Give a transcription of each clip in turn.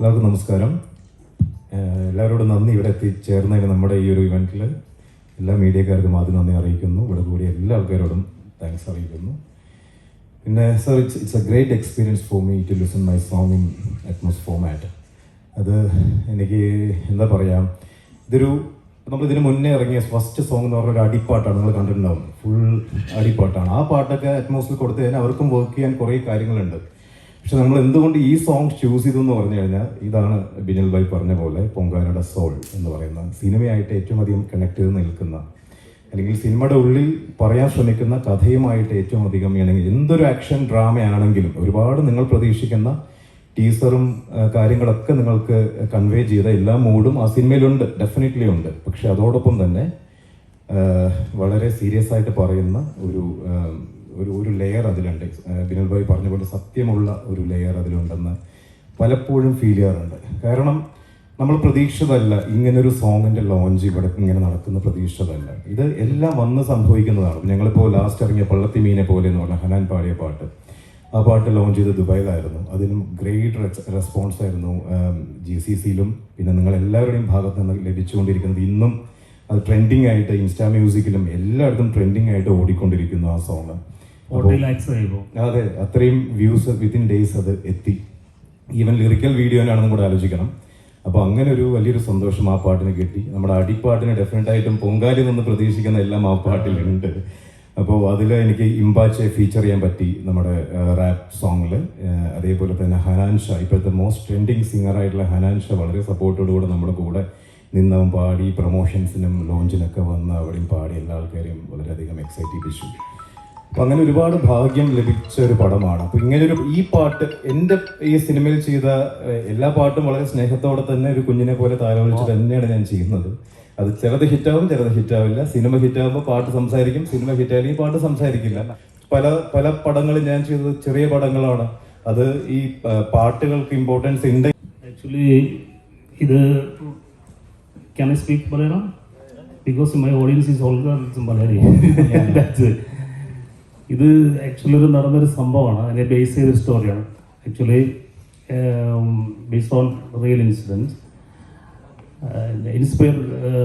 എല്ലാവർക്കും നമസ്കാരം. എല്ലാവരോടും നന്ദി. ഇവിടെ എത്തിച്ചേർന്നതിന് നമ്മുടെ ഈ ഒരു ഇവന്റിൽ എല്ലാ മീഡിയക്കാർക്കും ആദ്യം നന്ദി അറിയിക്കുന്നു. ഇവിടെ കൂടി എല്ലാ ആൾക്കാരോടും താങ്ക്സ് അറിയിക്കുന്നു. പിന്നെ sir it's it's a great experience for me to listen my song in Atmos format അത് എനിക്ക് എന്താ പറയുക ഇതൊരു നമ്മൾ ഇതിന് മുന്നേ ഇറങ്ങിയ ഫസ്റ്റ് സോങ് എന്ന് പറഞ്ഞ ഒരു അടിപ്പാട്ടാണ്. നിങ്ങൾ കണ്ടിട്ടുണ്ടാവും. ഫുൾ അടിപ്പാട്ടാണ്. ആ പാട്ടൊക്കെ അറ്റ്മോസ്ഫിയർ കഴിഞ്ഞാൽ അവർക്കും വർക്ക് ചെയ്യാൻ കുറേ കാര്യങ്ങളുണ്ട്. പക്ഷെ നമ്മൾ എന്തുകൊണ്ട് ഈ സോങ് ചൂസ് ചെയ്തു എന്ന് പറഞ്ഞു കഴിഞ്ഞാൽ ഇതാണ് ബിനിൽ ഭായ് പറഞ്ഞ പോലെ പൊങ്കാനയുടെ സോൾ എന്ന് പറയുന്ന സിനിമയായിട്ട് ഏറ്റവും അധികം കണക്ട് ചെയ്ത് നിൽക്കുന്ന അല്ലെങ്കിൽ സിനിമയുടെ ഉള്ളിൽ പറയാൻ ശ്രമിക്കുന്ന കഥയുമായിട്ട് ഏറ്റവും അധികം അല്ലെങ്കിൽ എന്തൊരു ആക്ഷൻ ഡ്രാമയാണെങ്കിലും ഒരുപാട് നിങ്ങൾ പ്രതീക്ഷിക്കുന്ന ടീസറും കാര്യങ്ങളൊക്കെ നിങ്ങൾക്ക് കൺവേ ചെയ്ത എല്ലാ മൂഡും ആ സിനിമയിലുണ്ട് ഡെഫിനറ്റ്ലി ഉണ്ട്. പക്ഷെ അതോടൊപ്പം തന്നെ വളരെ സീരിയസ് ആയിട്ട് പറയുന്ന ഒരു ഒരു ഒരു ലെയർ അതിലുണ്ട്. ബിനൽ ഭായി പറഞ്ഞ പോലെ സത്യമുള്ള ഒരു ലെയർ അതിലുണ്ടെന്ന് പലപ്പോഴും ഫീൽ ചെയ്യാറുണ്ട്. കാരണം നമ്മൾ പ്രതീക്ഷിതല്ല ഇങ്ങനൊരു സോങ്ങിന്റെ ലോഞ്ച് ഇവിടെ ഇങ്ങനെ നടക്കുന്ന പ്രതീക്ഷിതല്ല ഇത് എല്ലാം വന്ന് സംഭവിക്കുന്നതാണ്. ഞങ്ങളിപ്പോൾ ലാസ്റ്റ് ഇറങ്ങിയ പള്ളത്തി മീനെ പോലെ എന്ന് പറഞ്ഞ ഹനാൻ പാടിയ പാട്ട്. ആ പാട്ട് ലോഞ്ച് ചെയ്ത് ദുബായിലായിരുന്നു. അതിനും ഗ്രേറ്റ് റെസ്പോൺസ് ആയിരുന്നു ജി സി സിയിലും പിന്നെ നിങ്ങൾ എല്ലാവരുടെയും ഭാഗത്ത് നിന്ന് ലഭിച്ചുകൊണ്ടിരിക്കുന്നത് ഇന്നും അത് ട്രെൻഡിങ് ആയിട്ട് ഇൻസ്റ്റാ മ്യൂസിക്കിലും എല്ലായിടത്തും ട്രെൻഡിങ് ആയിട്ട് ഓടിക്കൊണ്ടിരിക്കുന്നു ആ സോങ്ങ് അതെ അത്രയും വ്യൂസ് വിത്തിൻ ഡേയ്സ് അത് എത്തി. ഈവൻ ലിറിക്കൽ വീഡിയോനാണെന്നും കൂടെ ആലോചിക്കണം. അപ്പോൾ അങ്ങനെ ഒരു വലിയൊരു സന്തോഷം ആ പാട്ടിന് കിട്ടി. നമ്മുടെ അടിപ്പാട്ടിന് ഡെഫിനറ്റ് ആയിട്ടും പൊങ്കാലി നിന്ന് പ്രതീക്ഷിക്കുന്ന എല്ലാം ആ പാട്ടിലുണ്ട്. അപ്പോൾ അതിൽ എനിക്ക് ഇമ്പാച്ചെ ഫീച്ചർ ചെയ്യാൻ പറ്റി നമ്മുടെ റാപ്പ് സോങ്ങിൽ അതേപോലെ തന്നെ ഹനാൻ ഷാ ഇപ്പോഴത്തെ മോസ്റ്റ് ട്രെൻഡിങ് സിംഗർ ആയിട്ടുള്ള ഹനാൻ ഷാ വളരെ സപ്പോർട്ടോടുകൂടെ നമ്മുടെ കൂടെ നിന്നവൻ പാടി പ്രൊമോഷൻസിനും ലോഞ്ചിനൊക്കെ വന്ന് അവിടെയും പാടി. എല്ലാ ആൾക്കാരെയും വളരെയധികം എക്സൈറ്റ് ചെയ്യിപ്പിച്ചു അപ്പൊ അങ്ങനെ ഒരുപാട് ഭാഗ്യം ലഭിച്ച ഒരു പടമാണ്. അപ്പൊ ഇങ്ങനെ ഒരു ഈ പാട്ട് എന്റെ ഈ സിനിമയിൽ ചെയ്ത എല്ലാ പാട്ടും വളരെ സ്നേഹത്തോടെ തന്നെ ഒരു കുഞ്ഞിനെ പോലെ താരോളിച്ച് തന്നെയാണ് ഞാൻ ചെയ്യുന്നത്. അത് ചിലത് ഹിറ്റാവും ചിലത് ഹിറ്റാവില്ല. സിനിമ ഹിറ്റാവുമ്പോൾ പാട്ട് സംസാരിക്കും സിനിമ ഹിറ്റായാലും പാട്ട് സംസാരിക്കില്ല. പല പല പടങ്ങളും ഞാൻ ചെയ്തത് ചെറിയ പടങ്ങളാണ്. അത് ഈ പാട്ടുകൾക്ക് ഇമ്പോർട്ടൻസ് ഉണ്ട്. ആക്ച്വലി ഇത് can I speak because my audience is That's it. ഇത് ആക്ച്വലി ഒരു നടന്നൊരു സംഭവമാണ് അതിനെ ബേസ് ചെയ്ത സ്റ്റോറിയാണ് actually based on real incidents inspire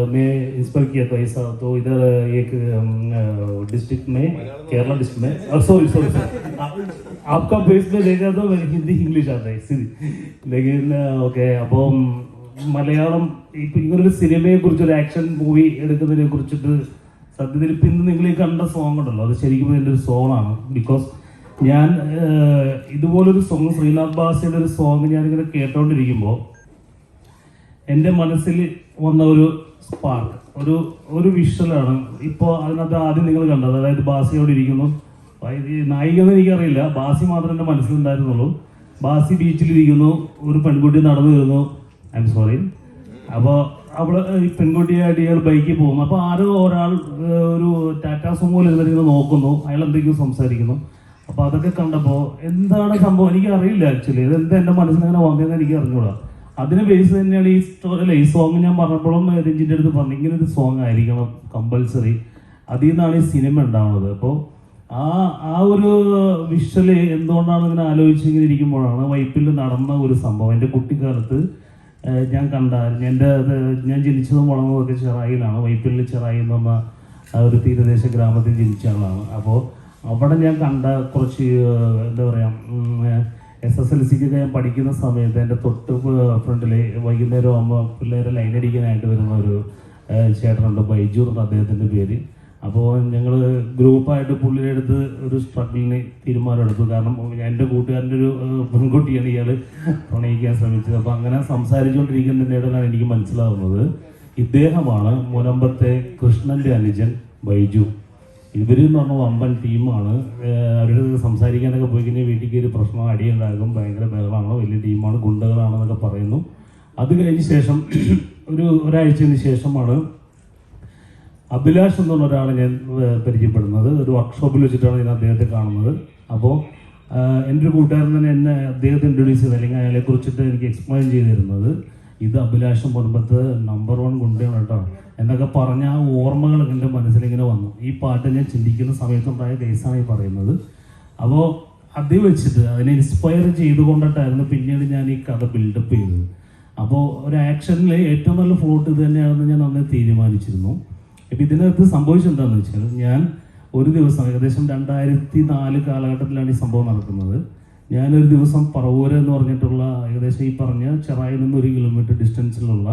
में इंस्पायर किया था ऐसा तो इधर एक डिस्ट्रिक्ट में केरला डिस्ट्रिक्ट में सॉरी सॉरी आपका बेस में देखा तो मेरे हिंदी इंग्लिश आता है सीधी लेकिन ഓക്കെ അപ്പം മലയാളം ഇപ്പം ഇങ്ങനൊരു സിനിമയെ കുറിച്ച് ഒരു ആക്ഷൻ മൂവി എടുക്കുന്നതിനെ കുറിച്ചിട്ട് സത്യത്തിൽ ഇപ്പം ഇന്ന് നിങ്ങൾ ഈ കണ്ട സോങ് ഉണ്ടല്ലോ. അത് ശരിക്കും എന്റെ ഒരു സോങ്ങാണ് ബിക്കോസ് ഞാൻ ഇതുപോലൊരു സോങ് ശ്രീനാഥ് ബാസിയുടെ ഒരു സോങ് ഞാനിങ്ങനെ കേട്ടോണ്ടിരിക്കുമ്പോൾ എന്റെ മനസ്സിൽ വന്ന ഒരു സ്പാർക്ക് ഒരു ഒരു വിഷ്വലാണ് ഇപ്പോൾ അതിനകത്ത് ആദ്യം നിങ്ങൾ കണ്ടത്. അതായത് ബാസിയോട് ഇരിക്കുന്നു. ഈ നായിക എന്ന് എനിക്കറിയില്ല. ബാസി മാത്രം എന്റെ മനസ്സിലുണ്ടായിരുന്നുള്ളൂ. ബാസി ബീച്ചിലിരിക്കുന്നു ഒരു പെൺകുട്ടി നടന്നു വരുന്നു. ഐ എം സോറി അപ്പോൾ അവൾ ഈ പെൺകുട്ടിയായിട്ട് ഇയാൾ ബൈക്കിൽ പോകുന്നു. അപ്പോൾ ആരോ ഒരാൾ ഒരു ടാറ്റാ സുമോയിൽ ഇരുന്നിങ്ങനെ നോക്കുന്നു. അയാൾ എന്തെങ്കിലും സംസാരിക്കുന്നു. അപ്പോൾ അതൊക്കെ കണ്ടപ്പോൾ എന്താണ് സംഭവം? എനിക്ക് അറിയില്ല ആക്ച്വലി ഇത് എന്താ എന്റെ മനസ്സിലങ്ങനെ വന്നതെന്ന് എനിക്ക് അറിഞ്ഞൂടാ അതിന് ബേസ് തന്നെയാണ് ഈ സ്റ്റോറി ഈ സോങ് ഞാൻ പറഞ്ഞപ്പോഴും രഞ്ജിന്റെ അടുത്ത് പറഞ്ഞു ഇങ്ങനെ ഒരു സോങ് ആയിരിക്കണം കമ്പൽസറി അതിൽ നിന്നാണ് ഈ സിനിമ ഉണ്ടാവുന്നത്. അപ്പോൾ ആ ആ ഒരു വിഷ്വൽ എന്തുകൊണ്ടാണ് ഇങ്ങനെ ആലോചിച്ച് ഇങ്ങനെ ഇരിക്കുമ്പോഴാണ് വൈപ്പിൽ നടന്ന ഒരു സംഭവം. എന്റെ കുട്ടിക്കാലത്ത് ഞാൻ കണ്ടായിരുന്നു എന്റെ ഞാൻ ജനിച്ചതും വളർന്നതൊക്കെ ചെറായിലാണ് വൈപ്പിള്ളി ചെറായി എന്ന് ഒരു തീരദേശ ഗ്രാമത്തിൽ ജനിച്ച ആളാണ്. അപ്പോൾ അവിടെ ഞാൻ കണ്ട കുറച്ച് എന്താ പറയുക എസ് എസ് എൽ സിക്കൊക്കെ ഞാൻ പഠിക്കുന്ന സമയത്ത് എന്റെ തൊട്ട് ഫ്രണ്ടിൽ വൈകുന്നേരം ആകുമ്പോൾ പിള്ളേരെ ലൈൻ അടിക്കാനായിട്ട് വരുന്ന ഒരു ചേട്ടനുണ്ട് ബൈജു എന്ന് അദ്ദേഹത്തിന്റെ പേര്. അപ്പോൾ ഞങ്ങൾ ഗ്രൂപ്പായിട്ട് പുള്ളിയുടെ അടുത്ത് ഒരു സ്ട്രഗിളിന് തീരുമാനമെടുത്തു. കാരണം എന്റെ കൂട്ടുകാരന്റെ ഒരു പെൺകുട്ടിയാണ് ഇയാൾ പ്രണയിക്കാൻ ശ്രമിച്ചത്. അപ്പോൾ അങ്ങനെ സംസാരിച്ചുകൊണ്ടിരിക്കുന്നതിനിടയിലാണ് എനിക്ക് മനസ്സിലാവുന്നത്. ഇദ്ദേഹമാണ് മുനമ്പത്തെ കൃഷ്ണന്റെ അനുജൻ ബൈജു. ഇവർ എന്ന് പറഞ്ഞ വമ്പൻ ടീമാണ്. അവരുടെ സംസാരിക്കാനൊക്കെ പോയി കഴിഞ്ഞാൽ വീട്ടിൽ കയറി പ്രശ്നം അടിയുണ്ടാകും. ഭയങ്കര ബഹളമാണ്? വലിയ ടീമാണ് ഗുണ്ടകളാണെന്നൊക്കെ പറയുന്നു. അത് കഴിഞ്ഞ ശേഷം ഒരു ഒരാഴ്ചയ്ക്ക് ശേഷമാണ് അഭിലാഷ് എന്ന് പറഞ്ഞ ഒരാളെ ഞാൻ പരിചയപ്പെടുന്നത്. ഒരു വർക്ക്ഷോപ്പിൽ വെച്ചിട്ടാണ് ഞാൻ അദ്ദേഹത്തെ കാണുന്നത്. അപ്പോൾ എന്റെ ഒരു കൂട്ടുകാരൻ തന്നെ എന്നെ അദ്ദേഹത്തെ ഇൻട്രൊഡ്യൂസ് ചെയ്ത്. അല്ലെങ്കിൽ അയാളെ കുറിച്ചിട്ട് എനിക്ക് എക്സ്പ്ലെയിൻ ചെയ്തിരുന്നത് ഇത് അഭിലാഷം കുടുംബത്ത് നമ്പർ വൺ ഗുണ്ടയാണ് കേട്ടോ. എന്നൊക്കെ പറഞ്ഞ ആ ഓർമ്മകൾ എന്റെ മനസ്സിലിങ്ങനെ വന്നു. ഈ പാട്ട് ഞാൻ ചിന്തിക്കുന്ന സമയത്തുണ്ടായ കേസാണ് ഈ പറയുന്നത്. അപ്പോൾ അത് വെച്ചിട്ട് അതിനെ ഇൻസ്പയർ ചെയ്തുകൊണ്ടിട്ടായിരുന്നു പിന്നീട് ഞാൻ ഈ കഥ ബിൽഡപ്പ് ചെയ്തത്. അപ്പോൾ ഒരു ആക്ഷനിൽ ഏറ്റവും നല്ല ഫ്ലോട്ട് ഇത് തന്നെയാണെന്ന് ഞാൻ അന്ന് തീരുമാനിച്ചിരുന്നു. ഇപ്പം ഇതിനകത്ത് സംഭവിച്ചത് എന്താണെന്ന് വെച്ചാൽ ഞാൻ ഒരു ദിവസം ഏകദേശം രണ്ടായിരത്തി നാല് കാലഘട്ടത്തിലാണ് ഈ സംഭവം നടക്കുന്നത്. ഞാനൊരു ദിവസം പറവൂർ എന്ന് പറഞ്ഞിട്ടുള്ള ഏകദേശം ഈ പറഞ്ഞ ചെറായിൽ നിന്ന് ഒരു കിലോമീറ്റർ ഡിസ്റ്റൻസിലുള്ള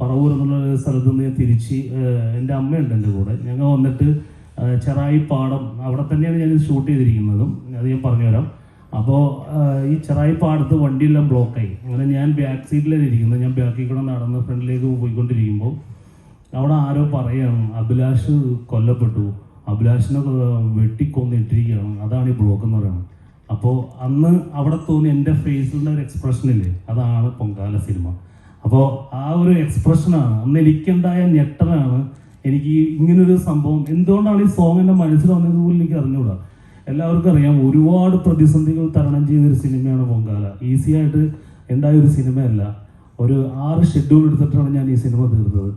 പറവൂർ എന്നുള്ള സ്ഥലത്ത് നിന്ന് ഞാൻ തിരിച്ച് എന്റെ അമ്മയുണ്ട് എന്റെ കൂടെ. ഞങ്ങൾ വന്നിട്ട് ചെറായി പാടം അവിടെ തന്നെയാണ് ഞാൻ ഷൂട്ട് ചെയ്തിരിക്കുന്നതും. അത് ഞാൻ പറഞ്ഞുതരാം. അപ്പോൾ ഈ ചെറായി പാടത്ത് വണ്ടിയെല്ലാം ബ്ലോക്കായി അങ്ങനെ ഞാൻ ബാക്ക് സീറ്റിലാണ് ഇരിക്കുന്നത്. ഞാൻ ബാക്കിൽ കൂടെ നടന്ന് ഫ്രണ്ടിലേക്ക് പോയിക്കൊണ്ടിരിക്കുമ്പോൾ അവിടെ ആരോ പറയാണ് അഭിലാഷ് കൊല്ലപ്പെട്ടു. അഭിലാഷിനെ വെട്ടിക്കൊന്നിട്ടിരിക്കുകയാണ് അതാണ് ഈ ബ്ലോക്ക് എന്ന് പറയുന്നത്. അപ്പോൾ അന്ന് അവിടെ തോന്നി എന്റെ ഫേസിലുള്ള ഒരു എക്സ്പ്രഷൻ ഇല്ലേ? അതാണ് പൊങ്കാല സിനിമ. അപ്പോൾ ആ ഒരു എക്സ്പ്രഷനാണ് അന്ന് എനിക്കുണ്ടായ ഞെട്ടലാണ് എനിക്ക് ഇങ്ങനൊരു സംഭവം എന്തുകൊണ്ടാണ് ഈ സോങ് എന്റെ മനസ്സിൽ വന്നത് പോലും എനിക്ക് അറിഞ്ഞുകൂടാ. എല്ലാവർക്കും അറിയാം ഒരുപാട് പ്രതിസന്ധികൾ തരണം ചെയ്തൊരു സിനിമയാണ് പൊങ്കാല. ഈസി ആയിട്ട് ഉണ്ടായ ഒരു സിനിമയല്ല. ഒരു ആറ് ഷെഡ്യൂൾ എടുത്തിട്ടാണ് ഞാൻ ഈ സിനിമ തീർത്തത്.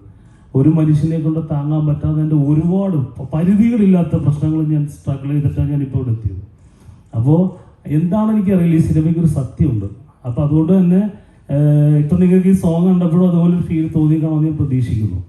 ഒരു മനുഷ്യനെ കൊണ്ട് താങ്ങാൻ പറ്റാതെ എന്റെ ഒരുപാട് പരിധികളില്ലാത്ത പ്രശ്നങ്ങൾ ഞാൻ സ്ട്രഗിൾ ചെയ്തിട്ടാണ് ഞാൻ ഇപ്പോൾ ഇവിടെ എത്തിയത്. അപ്പോൾ എന്താണ് എനിക്കറിയില്ല ഈ സിനിമയ്ക്ക് ഒരു സത്യമുണ്ട്. അപ്പോൾ അതുകൊണ്ട് തന്നെ ഇപ്പം നിങ്ങൾക്ക് ഈ സോങ് കണ്ടപ്പോഴും അതുപോലെ ഒരു ഫീൽ തോന്നിക്കണമെന്ന് ഞാൻ പ്രതീക്ഷിക്കുന്നു.